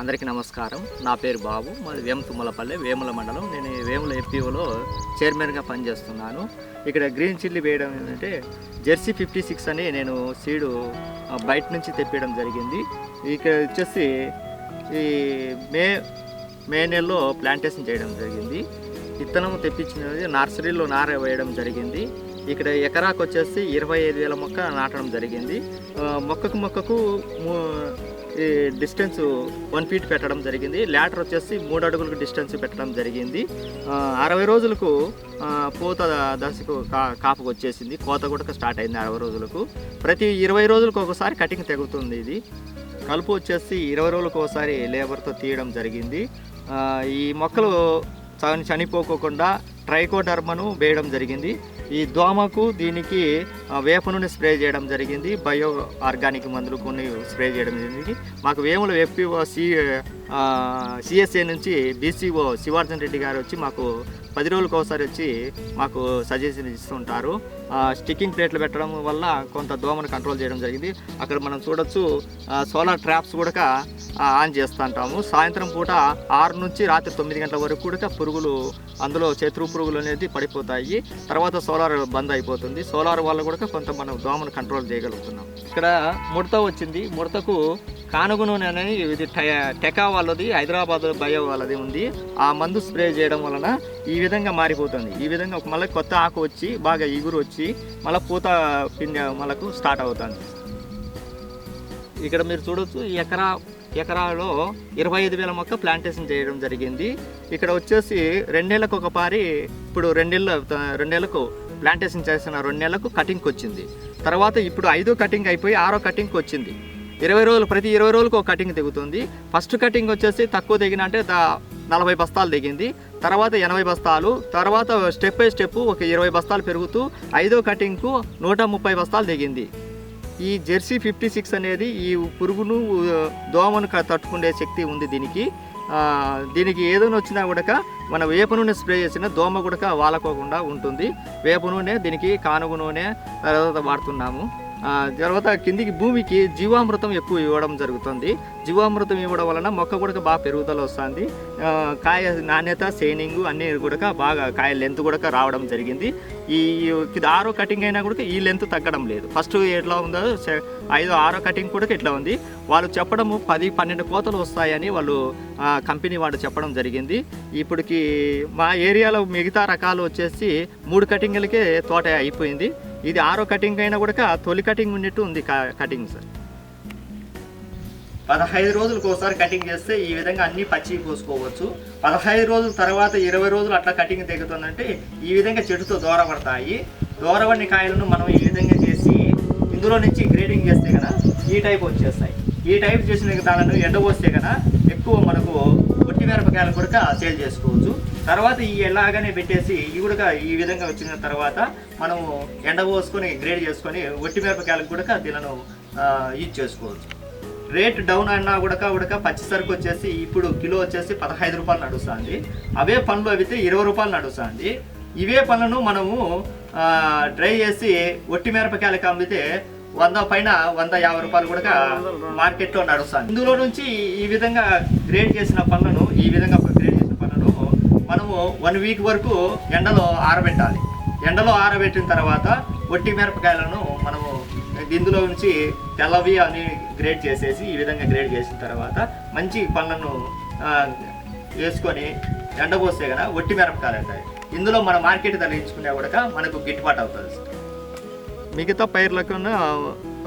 అందరికీ నమస్కారం. నా పేరు బాబు. మాది వేమ తుమ్మలపల్లె వేముల మండలం. నేను వేముల ఎఫ్పిఓలో చైర్మన్గా పనిచేస్తున్నాను. ఇక్కడ గ్రీన్ చిల్లీ వేయడం ఏంటంటే జెర్సీ ఫిఫ్టీ సిక్స్ అని నేను సీడు బయట నుంచి తెప్పించడం జరిగింది. ఇక్కడ వచ్చేసి ఈ మే మే నెలలో ప్లాంటేషన్ చేయడం జరిగింది. విత్తనం తెప్పించినది నర్సరీలో నార వేయడం జరిగింది. ఇక్కడ ఎకరాకు వచ్చేసి ఇరవై ఐదు వేల మొక్క నాటడం జరిగింది. మొక్కకు మొక్కకు ఈ డిస్టెన్స్ వన్ ఫీట్ పెట్టడం జరిగింది. ల్యాటర్ వచ్చేసి మూడు అడుగులకు డిస్టెన్స్ పెట్టడం జరిగింది. అరవై రోజులకు పూత దశకు కా కాపుకు వచ్చేసింది. కోత కూడా స్టార్ట్ అయింది అరవై రోజులకు. ప్రతి ఇరవై రోజులకు ఒకసారి కటింగ్ తెగుతుంది ఇది. కలుపు వచ్చేసి ఇరవై రోజులకు ఒకసారి లేబర్తో తీయడం జరిగింది. ఈ మొక్కలు చని- చనిపోకోకుండా ట్రైకోడర్మను వేయడం జరిగింది. ఈ దోమకు దీనికి వేప నూనె స్ప్రే చేయడం జరిగింది. బయో ఆర్గానిక్ మందులు కొన్ని స్ప్రే చేయడం జరిగింది. మాకు వేముల ఎఫ్పిఓ సి సిఎస్ఏ నుంచి బీసీఓ శివార్జన్ రెడ్డి గారు వచ్చి మాకు పది రోజులకు ఒకసారి వచ్చి మాకు సజెషన్ ఇస్తుంటారు. స్టిక్కింగ్ ప్లేట్లు పెట్టడం వల్ల కొంత దోమను కంట్రోల్ చేయడం జరిగింది. అక్కడ మనం చూడొచ్చు సోలార్ ట్రాప్స్ కూడా ఆన్ ఆన్ చేస్తుంటాము. సాయంత్రం పూట ఆరు నుంచి రాత్రి తొమ్మిది గంటల వరకు కూడా పురుగులు అందులో శత్రు పురుగులు అనేది పడిపోతాయి. తర్వాత సోలార్ బంద్ అయిపోతుంది. సోలార్ వల్ల కూడా కొంత మనం దోమను కంట్రోల్ చేయగలుగుతున్నాం. ఇక్కడ ముడత వచ్చింది. ముడతకు కానుగు నూనె అనేది ఇది టెకా వాళ్ళది హైదరాబాద్ బయో వాళ్ళది ఉంది. ఆ మందు స్ప్రే చేయడం వలన ఈ విధంగా మారిపోతుంది. ఈ విధంగా మళ్ళీ కొత్త ఆకు వచ్చి బాగా ఇగురు వచ్చి మళ్ళీ పూత పిండి మనకు స్టార్ట్ అవుతుంది. ఇక్కడ మీరు చూడొచ్చు ఎకరా ఎకరాలో ఇరవై ఐదు వేల మొక్క ప్లాంటేషన్ చేయడం జరిగింది. ఇక్కడ వచ్చేసి రెండేళ్ళకు ఒక పారి ఇప్పుడు రెండేళ్ళ రెండేళ్ళకు ప్లాంటేషన్ చేసిన రెండు నెలలకు కటింగ్కి వచ్చింది తర్వాత ఇప్పుడు ఐదో కటింగ్ అయిపోయి ఆరో కటింగ్కి వచ్చింది ఇరవై రోజులు ప్రతి ఇరవై రోజులకు ఒక కటింగ్ దిగుతుంది ఫస్ట్ కటింగ్ వచ్చేసి తక్కువ దిగిన అంటే దా నలభై బస్తాలు దిగింది తర్వాత ఎనభై బస్తాలు తర్వాత స్టెప్ బై స్టెప్ ఒక ఇరవై బస్తాలు పెరుగుతూ ఐదో కటింగ్కు నూట ముప్పై బస్తాలు దిగింది ఈ జెర్సీ ఫిఫ్టీ సిక్స్ అనేది ఈ పురుగును దోమను తట్టుకునే శక్తి ఉంది దీనికి. దీనికి ఏదైనా వచ్చినా కూడా మన వేప నూనె స్ప్రే చేసిన దోమ కూడా వాలకోకుండా ఉంటుంది. వేప నూనె దీనికి కానుగు నూనె తర్వాత వాడుతున్నాము. తర్వాత కిందికి భూమికి జీవామృతం ఎక్కువ ఇవ్వడం జరుగుతుంది. జీవామృతం ఇవ్వడం వలన మొక్క కూడా బాగా పెరుగుదల వస్తుంది. కాయ నాణ్యత షైనింగ్ అన్నీ కూడా బాగా కాయ లెంత్ కూడా రావడం జరిగింది. ఈ ఇది ఆరో కటింగ్ అయినా కూడా ఈ లెంత్ తగ్గడం లేదు. ఫస్ట్ ఎట్లా ఉందో ఐదో ఆరో కటింగ్ కూడా ఇట్లా ఉంది. వాళ్ళు చెప్పడము పది పన్నెండు కోతలు వస్తాయని వాళ్ళు కంపెనీ వాళ్ళు చెప్పడం జరిగింది. ఇప్పటికి మా ఏరియాలో మిగతా రకాలు వచ్చేసి మూడు కటింగ్లకే తోట అయిపోయింది. ఇది ఆరో కటింగ్ అయినా కూడా తొలి కటింగ్ ఉన్నట్టు ఉంది క- కటింగ్ సార్ పదహైదు రోజులకు ఒకసారి కటింగ్ చేస్తే ఈ విధంగా అన్ని పచ్చి కోసుకోవచ్చు. పదహైదు రోజుల తర్వాత ఇరవై రోజులు అట్లా కటింగ్ తెగుతుందంటే ఈ విధంగా చెట్టుతో దూరపడతాయి దూరబడిన కాయలను మనం ఈ విధంగా చేసి ఇందులో నుంచి గ్రేడింగ్ చేస్తే కదా ఈ టైప్ వచ్చేస్తాయి. ఈ టైప్ చేసిన దానిని ఎండబోస్తే కదా ఎక్కువ మనకు మిరపకాయలు కూడా సేల్ చేసుకోవచ్చు. తర్వాత ఈ ఎలాగనే పెట్టేసి ఇవి కూడా ఈ విధంగా వచ్చిన తర్వాత మనము ఎండబోసుకొని గ్రేడ్ చేసుకొని ఒట్టి మిరపకాయలకు కూడా దీనిను యూజ్ చేసుకోవచ్చు. రేట్ డౌన్ అన్నా ఉడక ఉడక పచ్చి సరుకు వచ్చేసి ఇప్పుడు కిలో వచ్చేసి పదహైదు రూపాయలు నడుస్తుంది. అవే పండ్లు అవితే ఇరవై రూపాయలు నడుస్తుంది. ఇవే పనులను మనము డ్రై చేసి ఒట్టి మిరపకాయలకు అమ్మితే వంద పైన వంద యాభై రూపాయలు కూడా మార్కెట్లో నడుస్తాను ఇందులో నుంచి ఈ విధంగా గ్రేడ్ చేసిన పళ్ళను ఈ విధంగా గ్రేడ్ చేసిన పళ్ళను మనము వన్ వీక్ వరకు ఎండలో ఆరబెట్టాలి. ఎండలో ఆరబెట్టిన తర్వాత ఒట్టి మిరపకాయలను మనము ఇందులో నుంచి తెల్లవి అని గ్రేడ్ చేసేసి ఈ విధంగా గ్రేడ్ చేసిన తర్వాత మంచి పళ్ళను వేసుకొని ఎండబోస్తే కదా ఒట్టి మిరపకాయలు అంటాయి ఇందులో మన మార్కెట్ తరలించుకునే కూడా మనకు గిట్టుబాటు అవుతుంది. సార్ మిగతా పైర్లకు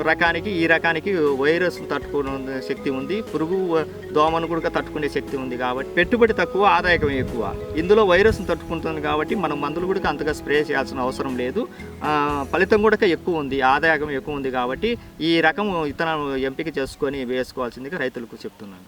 రకానికి ఈ రకానికి వైరస్ తట్టుకునే శక్తి ఉంది. పురుగు దోమను కూడా తట్టుకునే శక్తి ఉంది కాబట్టి పెట్టుబడి తక్కువ ఆదాయకం ఎక్కువ. ఇందులో వైరస్ తట్టుకుంటుంది కాబట్టి మనం మందులు కూడా అంతగా స్ప్రే చేయాల్సిన అవసరం లేదు. ఫలితం కూడా ఎక్కువ ఉంది ఆదాయకం ఎక్కువ ఉంది కాబట్టి ఈ రకం విత్తనాలు ఎంపిక చేసుకొని వేసుకోవాల్సిందిగా రైతులకు చెప్తున్నాను.